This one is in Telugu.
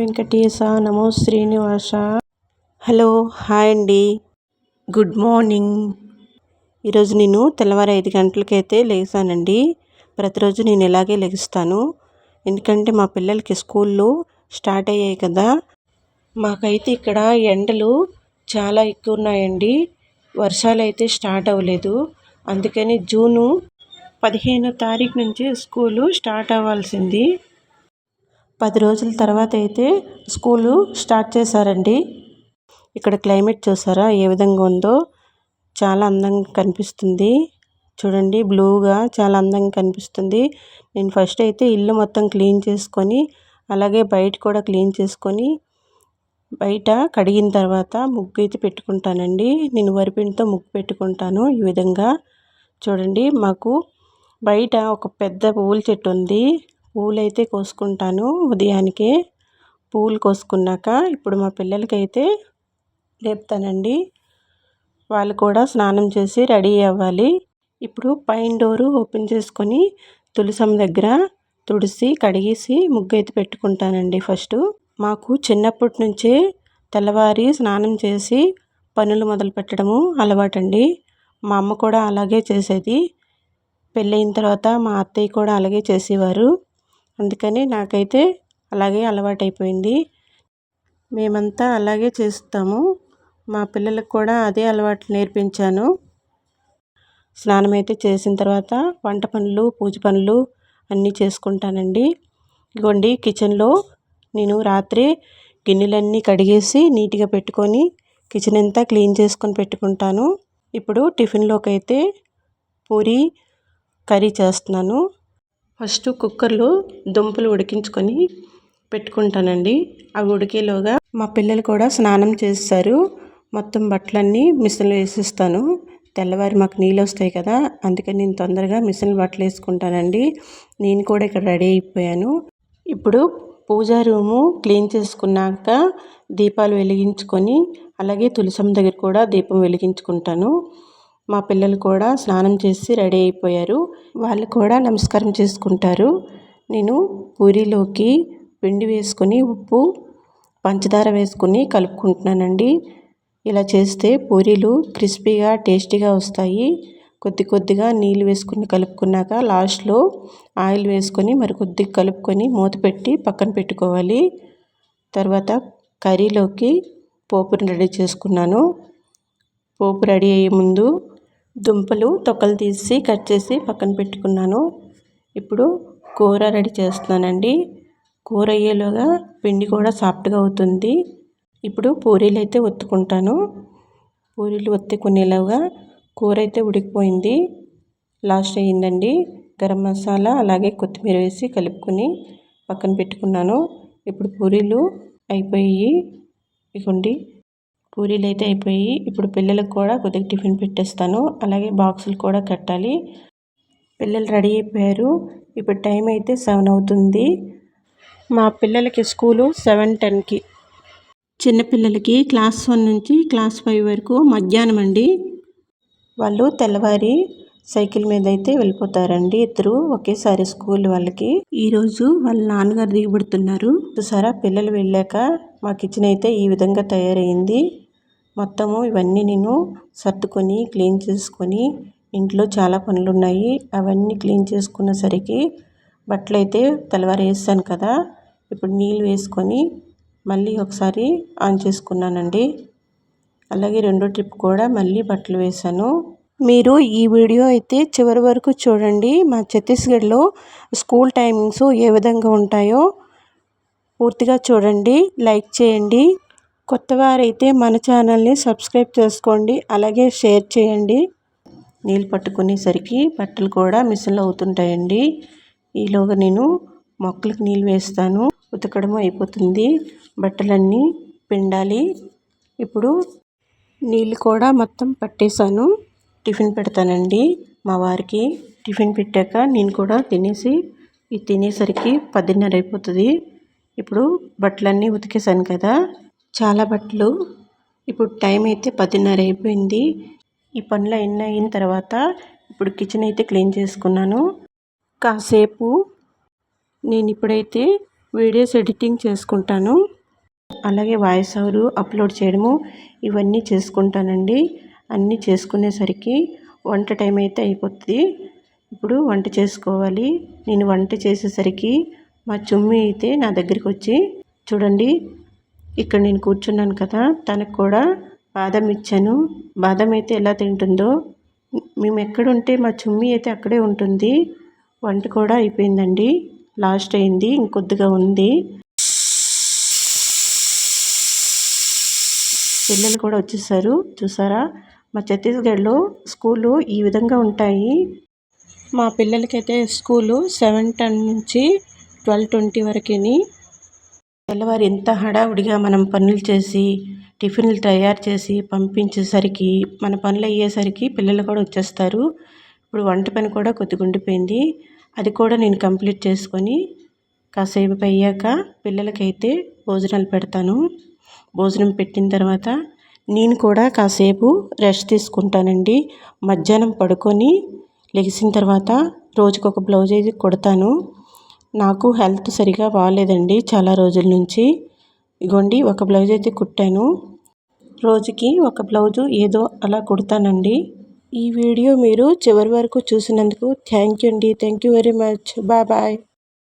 వెంకటేశ. నమో శ్రీనివాస. హలో హాయ్ అండి. Good morning. ఈరోజు నేను తెల్లవారు ఐదు గంటలకైతే లేచానండి. ప్రతిరోజు నేను ఇలాగే లెగుస్తాను ఎందుకంటే మా పిల్లలకి స్కూల్లో స్టార్ట్ అయ్యాయి కదా. మాకైతే ఇక్కడ ఎండలు చాలా ఎక్కువ ఉన్నాయండి. వర్షాలు అయితే స్టార్ట్ అవ్వలేదు. అందుకని జూను పదిహేనో తారీఖు నుంచి స్కూలు స్టార్ట్ అవ్వాల్సింది. పది రోజుల తర్వాత అయితే స్కూలు స్టార్ట్ చేశారండి. ఇక్కడ క్లైమేట్ చూసారా? ఏ విధంగా ఉందో చాలా అందంగా కనిపిస్తుంది. చూడండి బ్లూగా చాలా అందంగా కనిపిస్తుంది. నేను ఫస్ట్ అయితే ఇల్లు మొత్తం క్లీన్ చేసుకొని అలాగే బయట కూడా క్లీన్ చేసుకొని బయట కడిగిన తర్వాత ముగ్గు అయితే పెట్టుకుంటానండి. నేను వరిపిండితో ముగ్గు పెట్టుకుంటాను ఈ విధంగా. చూడండి మాకు బయట ఒక పెద్ద పూల చెట్టు ఉంది. పూలైతే కోసుకుంటాను ఉదయానికే. పూలు కోసుకున్నాక ఇప్పుడు మా పిల్లలకైతే లేపుతానండి. వాళ్ళు కూడా స్నానం చేసి రెడీ అవ్వాలి. ఇప్పుడు పైన డోరు ఓపెన్ చేసుకొని తులసం దగ్గర తుడిసి కడిగేసి ముగ్గు అయితే పెట్టుకుంటానండి ఫస్ట్. మాకు చిన్నప్పటి నుంచే తెల్లవారి స్నానం చేసి పనులు మొదలు పెట్టడము అలవాటండి. మా అమ్మ కూడా అలాగే చేసేది. పెళ్ళయిన తర్వాత మా అత్తయ్య కూడా అలాగే చేసేవారు. అందుకని నాకైతే అలాగే అలవాటైపోయింది. మేమంతా అలాగే చేస్తాము. మా పిల్లలకు కూడా అదే అలవాటు నేర్పించాను. స్నానం అయితే చేసిన తర్వాత వంట పనులు పూజ పనులు అన్నీ చేసుకుంటానండి. ఇగోండి కిచెన్లో నేను రాత్రి గిన్నెలన్నీ కడిగేసి నీట్గా పెట్టుకొని కిచెన్ అంతా క్లీన్ చేసుకొని పెట్టుకుంటాను. ఇప్పుడు టిఫిన్లోకి అయితే పూరి కర్రీ చేస్తున్నాను. ఫస్ట్ కుక్కర్లో దుంపలు ఉడికించుకొని పెట్టుకుంటానండి. అవి ఉడికేలోగా మా పిల్లలు కూడా స్నానం చేస్తారు. మొత్తం బట్టలన్నీ మిషన్లో వేసిస్తాను. తెల్లవారి మాకు నీళ్ళు వస్తాయి కదా అందుకని నేను తొందరగా మిషన్ బట్టలు వేసుకుంటానండి. నేను కూడా ఇక్కడ రెడీ అయిపోయాను. ఇప్పుడు పూజా రూము క్లీన్ చేసుకున్నాక దీపాలు వెలిగించుకొని అలాగే తులసం దగ్గర కూడా దీపం వెలిగించుకుంటాను. మా పిల్లలు కూడా స్నానం చేసి రెడీ అయిపోయారు. వాళ్ళు కూడా నమస్కారం చేసుకుంటారు. నేను పూరీలోకి పిండి వేసుకొని ఉప్పు పంచదార వేసుకుని కలుపుకుంటున్నానండి. ఇలా చేస్తే పూరీలు క్రిస్పీగా టేస్టీగా వస్తాయి. కొద్ది కొద్దిగా నీళ్ళు వేసుకుని కలుపుకున్నాక లాస్ట్లో ఆయిల్ వేసుకొని మరి కొద్దిగా కలుపుకొని మూత పెట్టి పక్కన పెట్టుకోవాలి. తర్వాత కర్రీలోకి పోపుని రెడీ చేసుకున్నాను. పోపు రెడీ అయ్యే ముందు దుంపలు తొక్కలు తీసి కట్ చేసి పక్కన పెట్టుకున్నాను. ఇప్పుడు కూర రెడీ చేస్తున్నానండి. కూర అయ్యేలోగా పిండి కూడా సాఫ్ట్గా అవుతుంది. ఇప్పుడు పూరీలు అయితే ఒత్తుకుంటాను. పూరీలు ఒత్తుకునేలాగా కూర అయితే ఉడికిపోయింది. లాస్ట్ అయ్యిందండి. గరం మసాలా అలాగే కొత్తిమీర వేసి కలుపుకొని పక్కన పెట్టుకున్నాను. ఇప్పుడు పూరీలు అయిపోయి ఇగోండి. పూరీలు అయితే అయిపోయి ఇప్పుడు పిల్లలకు కూడా కొద్దిగా టిఫిన్ పెట్టేస్తాను. అలాగే బాక్సులు కూడా కట్టాలి. పిల్లలు రెడీ అయిపోయారు. ఇప్పుడు టైం అయితే సెవెన్ అవుతుంది. మా పిల్లలకి స్కూలు సెవెన్ టెన్కి. చిన్నపిల్లలకి క్లాస్ వన్ నుంచి క్లాస్ ఫైవ్ వరకు మధ్యాహ్నం అండి. వాళ్ళు తెల్లవారి సైకిల్ మీద అయితే వెళ్ళిపోతారండి ఇద్దరు ఒకేసారి స్కూల్ వాళ్ళకి. ఈరోజు వాళ్ళ నాన్నగారు దిగబడుతున్నారు. చూసారా పిల్లలు వెళ్ళాక మా కిచెన్ అయితే ఈ విధంగా తయారైంది. మొత్తము ఇవన్నీ నేను సర్దుకొని క్లీన్ చేసుకొని ఇంట్లో చాలా పనులు ఉన్నాయి అవన్నీ క్లీన్ చేసుకున్నసరికి బట్టలు అయితే తెల్లవారు వేసాను కదా ఇప్పుడు నీళ్ళు వేసుకొని మళ్ళీ ఒకసారి ఆన్ చేసుకున్నానండి. అలాగే రెండో ట్రిప్ కూడా మళ్ళీ బట్టలు వేసాను. మీరు ఈ వీడియో అయితే చివరి వరకు చూడండి. మా ఛత్తీస్గఢ్లో స్కూల్ టైమింగ్స్ ఏ విధంగా ఉంటాయో పూర్తిగా చూడండి. లైక్ చేయండి. కొత్తవారైతే మన ఛానల్ని సబ్స్క్రైబ్ చేసుకోండి అలాగే షేర్ చేయండి. నీళ్ళు పట్టుకునేసరికి బట్టలు కూడా మిషన్లో అవుతుంటాయండి. ఈలోగా నేను మొక్కలకు నీళ్ళు వేస్తాను. ఉతకడం అయిపోతుంది. బట్టలన్నీ పిండాలి. ఇప్పుడు నీళ్ళు కూడా మొత్తం పట్టేశాను. టిఫిన్ పెడతానండి మా వారికి. టిఫిన్ పెట్టాక నేను కూడా తినేసి ఇది తినేసరికి పదిన్నర అయిపోతుంది. ఇప్పుడు బట్టలన్నీ ఉతికేసాను కదా. చాలా బట్టలు. ఇప్పుడు టైం అయితే పదిన్నర అయిపోయింది. ఈ పనులు అన్నీ అయిన తర్వాత ఇప్పుడు కిచెన్ అయితే క్లీన్ చేసుకున్నాను. కాసేపు నేను ఇప్పుడైతే వీడియోస్ ఎడిటింగ్ చేసుకుంటాను. అలాగే వాయిస్ ఓవర్ అప్లోడ్ చేయడము ఇవన్నీ చేసుకుంటానండి. అన్నీ చేసుకునేసరికి వంట టైం అయితే అయిపోతుంది. ఇప్పుడు వంట చేసుకోవాలి. నేను వంట చేసేసరికి మా చుమ్మి అయితే నా దగ్గరికి వచ్చి చూడండి ఇక్కడ నేను కూర్చున్నాను కదా తనకు కూడా బాదం ఇచ్చాను. బాదం అయితే ఎలా తింటుందో మేము ఎక్కడుంటే మా చుమ్మి అయితే అక్కడే ఉంటుంది. వంట కూడా అయిపోయిందండి. లాస్ట్ అయింది ఇంకొద్దిగా ఉంది. పిల్లలు కూడా వచ్చేసారు చూసారా? మా ఛత్తీస్గఢ్లో స్కూలు ఈ విధంగా ఉంటాయి. మా పిల్లలకైతే స్కూలు సెవెన్ టెన్ నుంచి ట్వెల్వ్ ట్వంటీ వరకుని తెల్లవారు ఎంత హడావుడిగా మనం పనులు చేసి టిఫిన్లు తయారు చేసి పంపించేసరికి మన పనులు అయ్యేసరికి పిల్లలు కూడా వచ్చేస్తారు. ఇప్పుడు వంట పని కూడా కొద్దిగా ఉండిపోయింది అది కూడా నేను కంప్లీట్ చేసుకొని కాసేపు అయ్యాక పిల్లలకైతే భోజనాలు పెడతాను. భోజనం పెట్టిన తర్వాత నేను కూడా కాసేపు రెస్ట్ తీసుకుంటానండి. మధ్యాహ్నం పడుకొని లెగిసిన తర్వాత రోజుకొక బ్లౌజ్ అయితే కుడతాను. నాకు హెల్త్ సరిగా బాగాలేదండి చాలా రోజుల నుంచి. ఇగోండి ఒక బ్లౌజ్ అయితే కుట్టాను. రోజుకి ఒక బ్లౌజు ఏదో అలా కుడతానండి. ఈ వీడియో మీరు చివరి వరకు చూసినందుకు థ్యాంక్ యూ అండి. Thank you very much. Bye bye.